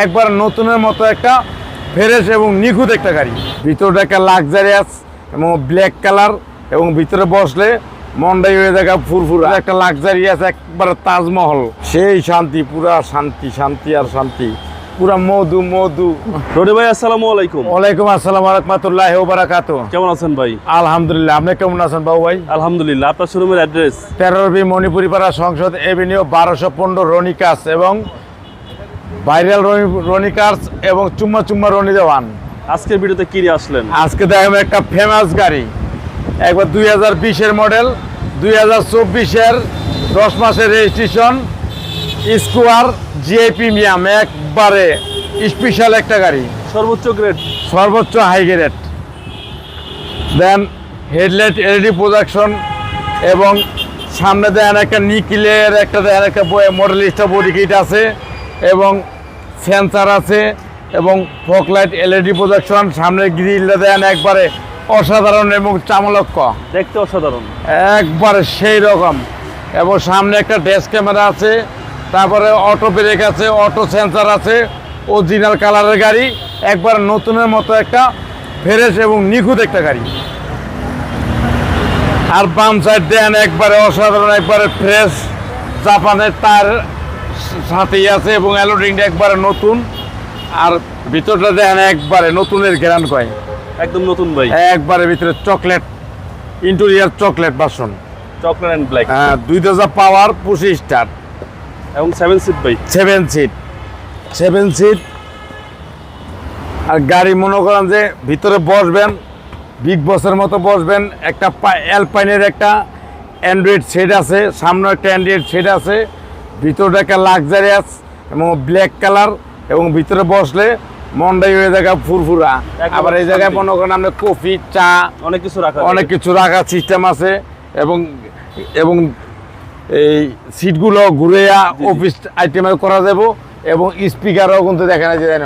একবার নতুনের মতো একটা ফ্রেশ এবং নিখুঁত একটা গাড়ি। ভিতরটা একটা লাক্সারিয়াস এবং ব্ল্যাক কালার এবং ভিতরে বসলে মন্ডাই হয়ে যায় ফুরফুরা। একটা লাক্সারিয়াস একবার তাজমহল। সেই শান্তি পুরা শান্তি শান্তি আর শান্তি। পুরা মধু মধু। ভাই আসসালামু আলাইকুম। ওয়ালাইকুম আসসালাম রহমতুল্লাহ বারাকাত কেমন আছেন ভাই? আলহামদুলিল্লাহ আপনি কেমন আছেন বাবু ভাই? আলহামদুলিল্লাহ আপনার শোরুমের অ্যাড্রেস তেরো বি মণিপুরিপাড়া সংসদ এভিনিউ বারোশো পনেরো রনিকাস এবং ভাইরাল রনিকাস এবং চুম্মা চুম্মা রনি দেওয়ান। আজকের ভিডিওতে কি আসলেন? আজকে দেখাবো একটা ফেমাস গাড়ি। একবার দুই হাজার বিশের মডেল দুই হাজার চব্বিশের দশ মাসের রেজিস্ট্রেশন স্কোয়ার জিআই প্রিমিয়াম একবারে স্পেশাল একটা গাড়ি। সর্বোচ্চ গ্রেড সর্বোচ্চ high grade then headlight LED production এবং সামনে দেন একটা নিকিলের একটা দেন একটা মডেলিস্টা বডি কিট আছে। এবং সেন্সার আছে এবং ফকলাইট এলইডি প্রোডাকশন সামনে গ্রিলটা দেন একবারে অসাধারণ এবং চামলক্ষ দেখতে অসাধারণ। একবারে সেই রকম। এবং সামনে একটা ড্যাশ ক্যামেরা আছে তারপরে অটো ব্রেক আছে অটো সেন্সার আছে অরিজিনাল কালারের গাড়ি একবার নতুনের মতো একটা ফ্রেশ এবং নিখুঁত একটা গাড়ি। আর বাম সাইড দেন একবারে অসাধারণ একবারে ফ্রেশ জাপানের তার সাথেই আছে এবং অ্যালোডিংটা একবারে নতুন। আর ভিতরটা দেখেন একবারে নতুনের গ্যারান কয়। একদম নতুন ভাই। একবারে ভিতরে চকলেট ইন্টেরিয়ার চকলেট বাসন। চকলেট অ্যান্ড ব্ল্যাক হ্যাঁ দুই দশা পাওয়ার পঁচিশ স্টার। এবং সেভেন সিট ভাই। সেভেন সিট সেভেন সিট আর গাড়ি মনে করেন যে ভিতরে বসবেন বিগ বসের মতো বসবেন। একটা অ্যালপাইনের একটা অ্যান্ড্রয়েড সেট আছে সামনে একটা অ্যান্ড্রয়েড সেট আছে। ভিতরটা একটা লাক্সারিয়াস এবং ব্ল্যাক কালার এবং ভিতরে বসলে মনটাই ওই যায় ফুরফুরা। আবার এই জায়গায় মনে করেন আপনার কফি চা অনেক কিছু রাখা অনেক কিছু রাখার সিস্টেম আছে এবং এবং এই সিটগুলো ঘুরে অফিস আইটেমে করা যাব এবং স্পিকারও কিন্তু দেখা যায় যেন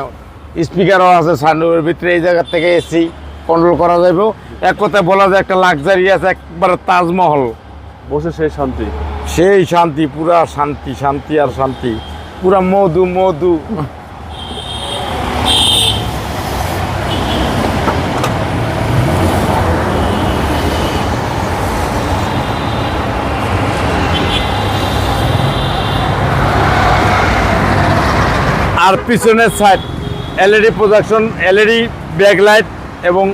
স্পিকারও আছে সানরুফের ভিতরে এই জায়গা থেকে এসি কন্ট্রোল করা যাবে এক কথায় বলা যায় একটা লাক্সারি আছে একবার তাজমহল। বসে সেই শান্তি। সেই শান্তি, পুরা শান্তি শান্তি আর শান্তি। পুরা মধু মধু। আর পিছনের side LED production LED backlight এবং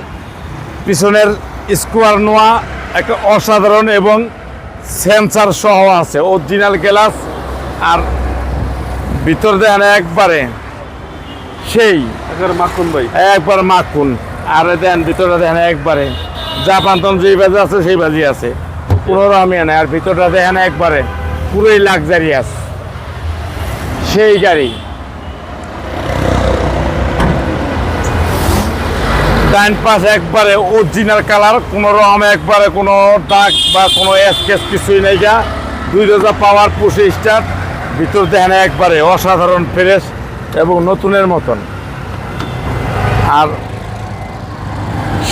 পিছনের স্কোয়ার নোয়া, একটা অসাধারণ এবং সেন্সার সহ আছে অরিজিনাল গ্লাস আর ভিতর দেন একবারে সেই। একেবারে মাখন ভাই। একবার মাখুন আর দেন ভিতরে দেন একবারে। জাপান তন যেই বাজে আছে সেই বাজি আছে। পনেরো আমি নেই আর ভিতরটা দেখেন একবারে। পুরোই লাক্সারিয়াস সেই গাড়ি। ডাইন পাশ একবারে অরিজিনাল কালার কোনো রকম একবারে, কোনো দাগ বা কোনো স্কেচ কিছুই নেই যা দুই রোজা পাওয়ার পুষে স্টার্ট ভিতর দেখেন একবারে অসাধারণ ফ্রেশ এবং নতুনের মতন। আর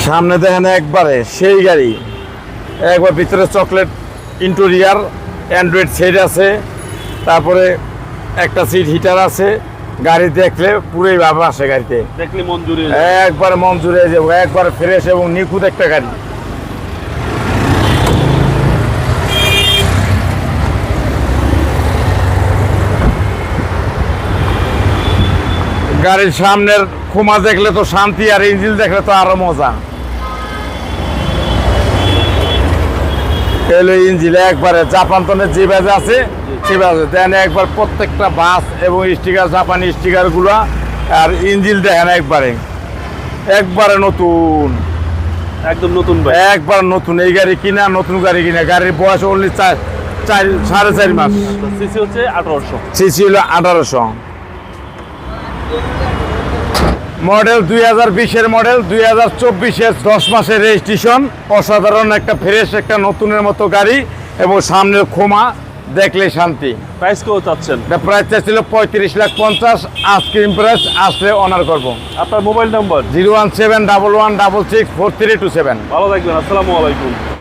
সামনে দেখেন একবারে সেই গাড়ি। একবার ভিতরে চকলেট ইন্টেরিয়ার অ্যান্ড্রয়েড সেট আছে, তারপরে একটা সিট হিটার আছে। গাড়ি দেখলে পুরোই বাবা আসে গাড়িতে। দেখলে একবার মন জুড়ে যাব একবার ফ্রেশ এবং নিখুঁত একটা গাড়ি। গাড়ির সামনের খুমা দেখলে তো শান্তি আর ইঞ্জিন দেখলে তো আরও মজা। এলো ইঞ্জিন একবারে জাপান তনের যে বাজে আছে। সে বাজে দেন একবার প্রত্যেকটা বাস এবং স্টিকার জাপানি স্টিকারগুলা আর ইঞ্জিন দেখেন একবারে। একবারে নতুন। একদম নতুন একবার নতুন এই গাড়ি কিনা নতুন গাড়ি কিনা। গাড়ির বয়স অনলি চার চার সাড়ে চার মাস। সিসি হচ্ছে আঠারোশো। সিসি হলো আঠারোশো। মডেল দুই হাজার বিশের মডেল দুই হাজার চব্বিশের দশ মাসের রেজিস্ট্রেশন অসাধারণ একটা ফ্রেশ একটা নতুনের মতো গাড়ি এবং সামনের খোমা দেখলে শান্তি। প্রাইস কেউ চাচ্ছেন? প্রাইস ছিল পঁয়ত্রিশ লাখ পঞ্চাশ আইসক্রিম প্রাইস আসলে অনার করব। আপনার mobile number zero one seven double one double six four three two seven. ভালো থাকবেন আসসালামু আলাইকুম।